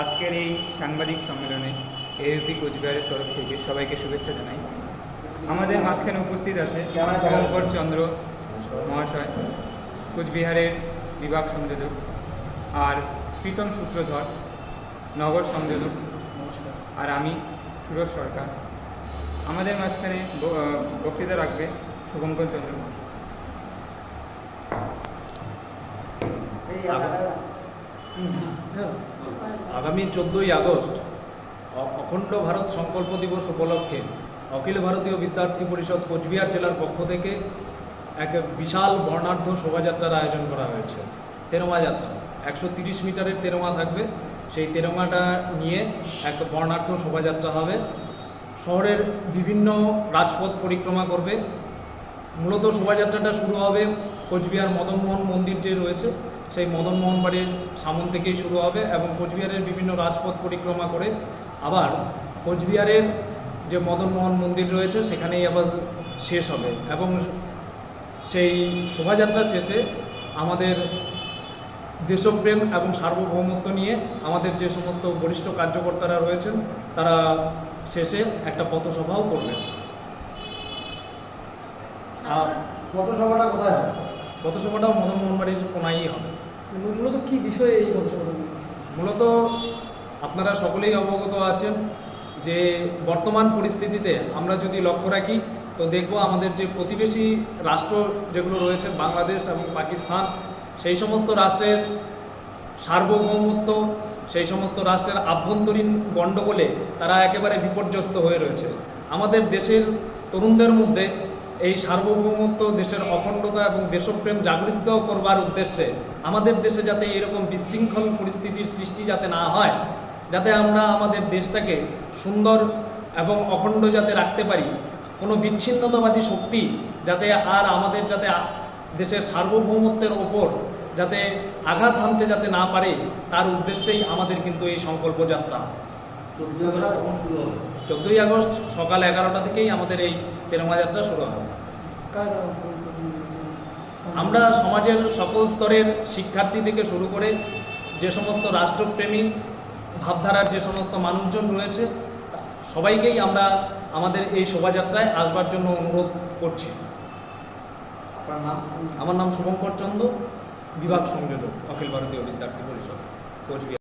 আজকের এই সাংবাদিক সম্মেলনে এএপি কোচবিহারের তরফ থেকে সবাইকে শুভেচ্ছা জানাই আমাদের মাঝখানে উপস্থিত আছে শঙ্কর চন্দ্র মহাশয়, কোচবিহারের বিভাগ সংযোজক, আর প্রীতম সূত্রধর, নগর সংযোজক, আর আমি সুরজ সরকার আমাদের মাঝখানে বক্তৃতা রাখবে শুভঙ্কর চন্দ্র মহাশয়। আগামী চোদ্দোই আগস্ট অখণ্ড ভারত সংকল্প দিবস উপলক্ষে অখিল ভারতীয় বিদ্যার্থী পরিষদ কোচবিহার জেলার পক্ষ থেকে এক বিশাল বর্ণাঢ্য শোভাযাত্রার আয়োজন করা হয়েছে। তেরোমা যাত্রা। একশো তিরিশ মিটারের তেরোমা থাকবে। সেই তেরোমাটা নিয়ে এক বর্ণাঢ্য শোভাযাত্রা হবে। শহরের বিভিন্ন রাজপথ পরিক্রমা করবে। মূলত শোভাযাত্রাটা শুরু হবে কোচবিহার মদনমোহন মন্দির যে রয়েছে, সেই মদনমোহন বাড়ির সামন থেকেই শুরু হবে এবং কোচবিহারের বিভিন্ন রাজপথ পরিক্রমা করে আবার কোচবিহারের যে মদনমোহন মন্দির রয়েছে, সেখানেই আবার শেষ হবে। এবং সেই শোভাযাত্রা শেষে আমাদের দেশপ্রেম এবং সার্বভৌমত্ব নিয়ে আমাদের যে সমস্ত বরিষ্ঠ কার্যকর্তারা রয়েছেন, তারা শেষে একটা পথসভাও করবেন। আর পথসভাটা কোথায় হবে? পথসভাটাও মদনমোহন বাড়ির কোনাই হবে। মূলত কি বিষয়ে এই পথসভাটা মূলত আপনারা সকলেই অবগত আছেন যে বর্তমান পরিস্থিতিতে আমরা যদি লক্ষ্য রাখি তো দেখব আমাদের যে প্রতিবেশী রাষ্ট্র যেগুলো রয়েছে বাংলাদেশ এবং পাকিস্তান সেই সমস্ত রাষ্ট্রের সার্বভৌমত্ব সেই সমস্ত রাষ্ট্রের আভ্যন্তরীণ গণ্ডগোলে তারা একেবারে বিপর্যস্ত হয়ে রয়েছে। আমাদের দেশের তরুণদের মধ্যে এই সার্বভৌমত্ব, দেশের অখণ্ডতা এবং দেশপ্রেম জাগৃত করবার উদ্দেশ্যে আমাদের দেশে যাতে এরকম বিশৃঙ্খল পরিস্থিতির সৃষ্টি যাতে না হয়, যাতে আমরা আমাদের দেশটাকে সুন্দর এবং অখণ্ড যাতে রাখতে পারি, কোনো বিচ্ছিন্নতাবাদী শক্তি যাতে আর আমাদের যাতে দেশের সার্বভৌমত্বের ওপর যাতে আঘাত হানতে যাতে না পারে, তার উদ্দেশ্যেই আমাদের কিন্তু এই সংকল্প যাত্রা চোদ্দই আগস্ট কখন শুরু হবে? চোদ্দোই আগস্ট সকাল এগারোটা থেকেই আমাদের এই তেরোমা যাত্রা শুরু হবে আমরা সমাজের সকল স্তরের শিক্ষার্থী থেকে শুরু করে যে সমস্ত রাষ্ট্রপ্রেমী ভাবধারার যে সমস্ত মানুষজন রয়েছে সবাইকেই আমরা আমাদের এই শোভাযাত্রায় আসবার জন্য অনুরোধ করছি। আপনার নাম? আমার নাম শুভঙ্কর চন্দ্র বিভাগ সংযোজক অখিল ভারতীয় বিদ্যার্থী পরিষদ কোচবিহার।